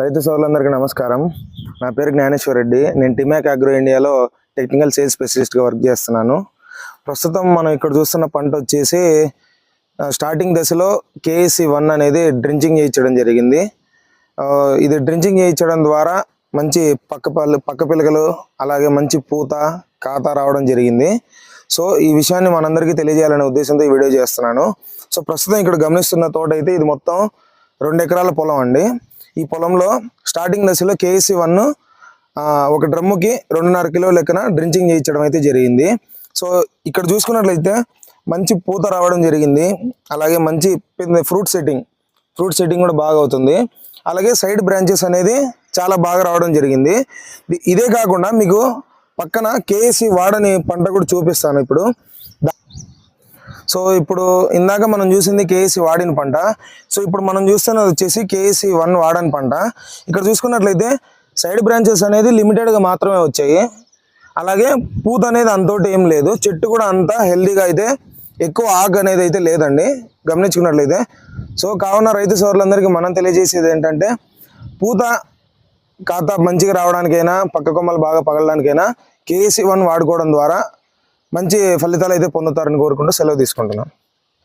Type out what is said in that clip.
రైతు సోదరులందరికీ నమస్కారం. నా పేరు జ్ఞానేశ్వర్ రెడ్డి. నేను టిమాక్ అగ్రో ఇండియాలో టెక్నికల్ సేల్స్ స్పెషలిస్ట్గా వర్క్ చేస్తున్నాను. ప్రస్తుతం మనం ఇక్కడ చూస్తున్న పంట వచ్చేసి స్టార్టింగ్ దశలో కేఎస్సి వన్ అనేది డ్రించింగ్ చేయించడం జరిగింది. ఇది డ్రించింగ్ చేయించడం ద్వారా మంచి పక్క పళ్ళు పక్క పిలకలు అలాగే మంచి పూత ఖాతా రావడం జరిగింది. సో ఈ విషయాన్ని మనందరికీ తెలియజేయాలనే ఉద్దేశంతో ఈ వీడియో చేస్తున్నాను. సో ప్రస్తుతం ఇక్కడ గమనిస్తున్న తోట అయితే ఇది మొత్తం రెండు ఎకరాల పొలం అండి. ఈ పొలంలో స్టార్టింగ్ దశలో కేఎస్సి వన్ ఒక డ్రమ్ముకి రెండున్నర కిలో లెక్కన డ్రించింగ్ చేయించడం అయితే జరిగింది. సో ఇక్కడ చూసుకున్నట్లయితే మంచి పూత రావడం జరిగింది. అలాగే మంచి ఫ్రూట్ సెట్టింగ్ ఫ్రూట్ సెట్టింగ్ కూడా బాగా అవుతుంది. అలాగే సైడ్ బ్రాంచెస్ అనేది చాలా బాగా రావడం జరిగింది. ఇదే కాకుండా మీకు పక్కన కేఎస్సి వాడని పంట కూడా చూపిస్తాను ఇప్పుడు. సో ఇప్పుడు ఇందాక మనం చూసింది కేఎస్సి వాడిన పంట. సో ఇప్పుడు మనం చూస్తున్నది వచ్చేసి కేఎస్సి వన్ వాడని పంట. ఇక్కడ చూసుకున్నట్లయితే సైడ్ బ్రాంచెస్ అనేది లిమిటెడ్గా మాత్రమే వచ్చాయి. అలాగే పూత అనేది అంతోటి ఏం లేదు. చెట్టు కూడా అంత హెల్దీగా అయితే ఎక్కువ ఆగ్ అనేది అయితే లేదండి. గమనించుకున్నట్లయితే. సో కావున రైతు సోదరులందరికీ మనం తెలియజేసేది ఏంటంటే పూత ఖాతా మంచిగా రావడానికైనా పక్క కొమ్మలు బాగా పగలడానికైనా కేసీ వన్ వాడుకోవడం ద్వారా మంచి ఫలితాలు అయితే పొందుతారని కోరుకుంటూ సెలవు తీసుకుంటున్నాను